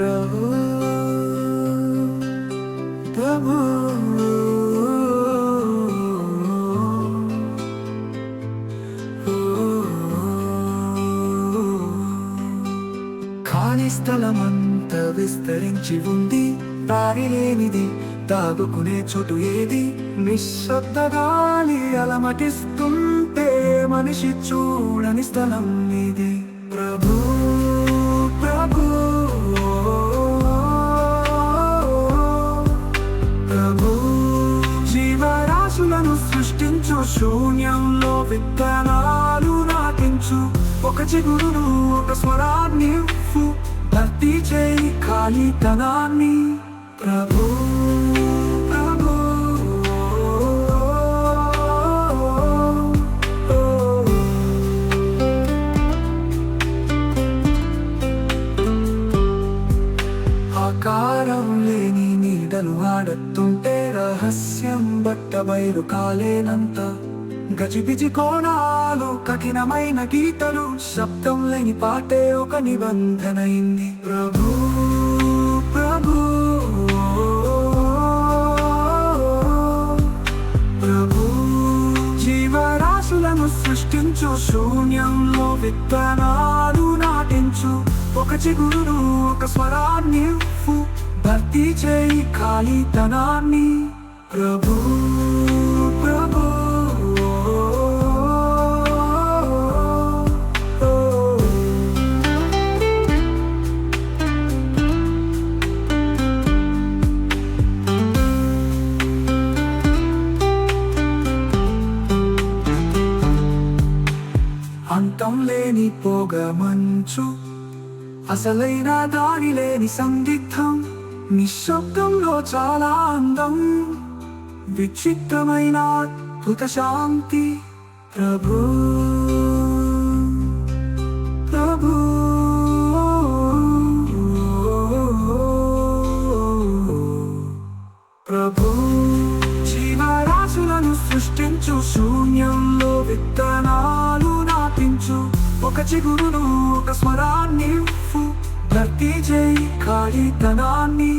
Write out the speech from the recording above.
ప్రభు ప్రభు. ఖాళీ స్థలమంత విస్తరించి ఉంది దారి లేనిది తాగుకునే చోటు ఏది? నిశ్శబ్ద గాలి అలమటిస్తుంటే మనిషి చూడని స్థలం ఇది. ప్రభు. సృష్టించు శూన్యంలో విత్తనాలు నాటించు. ఒక చిగురును ఒక స్వరాన్ని భర్తీ చేయి ఖాళీతనాన్ని ప్రభు ప్రభు ఆకారం లేని నీడలు ఆడుతుంటే రహస్యం బట్ట బయలు కాలేనంత. గజిబిజి కోణాలు కఠినమైన గీతలు. శబ్దం లేని పాటే ఒక నిబంధనైంది. ప్రభు ప్రభు ప్రభు. జీవరాశులను సృష్టించు శూన్యంలో విత్తనాలు నాటించు. ఒక చిగురును ఒక స్వరాన్ని భక్తి భర్తీ చేయి ఖాళీతనాన్ని ప్రభు ప్రభు అంతం లేని పొగ మంచు అసలైన దారి లేని సందిగ్ధం. నిశ్శబ్దంలో చాలా అందం విచిత్రమైన అద్భుత శాంతి. ప్రభు ప్రభు. ప్రభు జీవరాశులను సృష్టించు శూన్యంలో విత్తనాలు నాటించు. ఒక చిగురును ఒక స్వరాన్ని భక్తి జై కాళీ ధనాన్ని